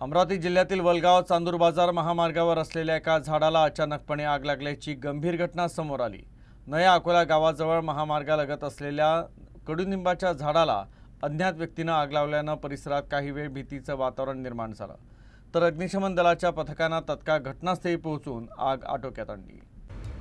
अमरावती जिल्ह्यातील वलगाव चांदूर बाजार महामार्गावर असलेल्या एका झाडाला अचानकपणे आग लागल्याची गंभीर घटना समोर आली. नया अकोला गावाजवळ महामार्गालगत असलेल्या कडुनिंबाच्या झाडाला अज्ञात व्यक्तीनं आग लावल्यानं परिसरात काही वेळ भीतीचं वातावरण निर्माण झालं. तर अग्निशमन दलाच्या पथकानं तत्काळ घटनास्थळी पोहोचून आग आटोक्यात आणली.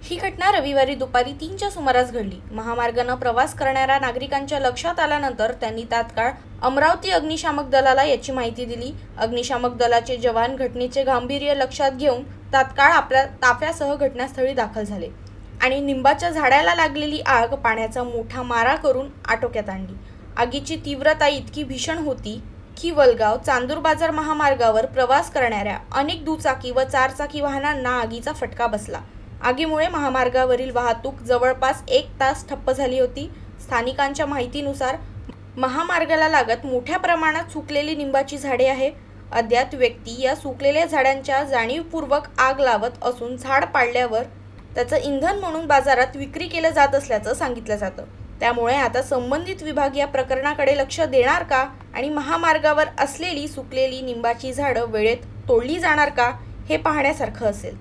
ही घटना रविवारी दुपारी तीनच्या सुमारास घडली. महामार्गानं प्रवास करणाऱ्या नागरिकांच्या लक्षात आल्यानंतर त्यांनी तात्काळ अमरावती अग्निशामक दलाला याची माहिती दिली. अग्निशामक दलाचे जवान घटनेचे गांभीर्य लक्षात घेऊन तात्काळ आपल्या ताफ्यासह घटनास्थळी दाखल झाले आणि निंबाच्या झाडाला लागलेली आग पाण्याचा मोठा मारा करून आटोक्यात आणली. आगीची तीव्रता इतकी भीषण होती की वलगाव चांदूर बाजार महामार्गावर प्रवास करणाऱ्या अनेक दुचाकी व चारचाकी वाहनांना आगीचा फटका बसला. आगीमुळे महामार्गावरील वाहतूक जवळपास एक तास ठप्प झाली होती. स्थानिकांच्या माहितीनुसार महामार्गाला लागत मोठ्या प्रमाणात सुकलेली निंबाची झाडे आहे. अज्ञात व्यक्ती या सुकलेल्या झाडांच्या जाणीवपूर्वक आग लावत असून झाड पाडल्यावर त्याचं इंधन म्हणून बाजारात विक्री केलं जात असल्याचं सांगितलं जातं. त्यामुळे आता संबंधित विभाग या प्रकरणाकडे लक्ष देणार का आणि महामार्गावर असलेली सुकलेली निंबाची झाडं वेळेत तोडली जाणार का हे पाहण्यासारखं असेल.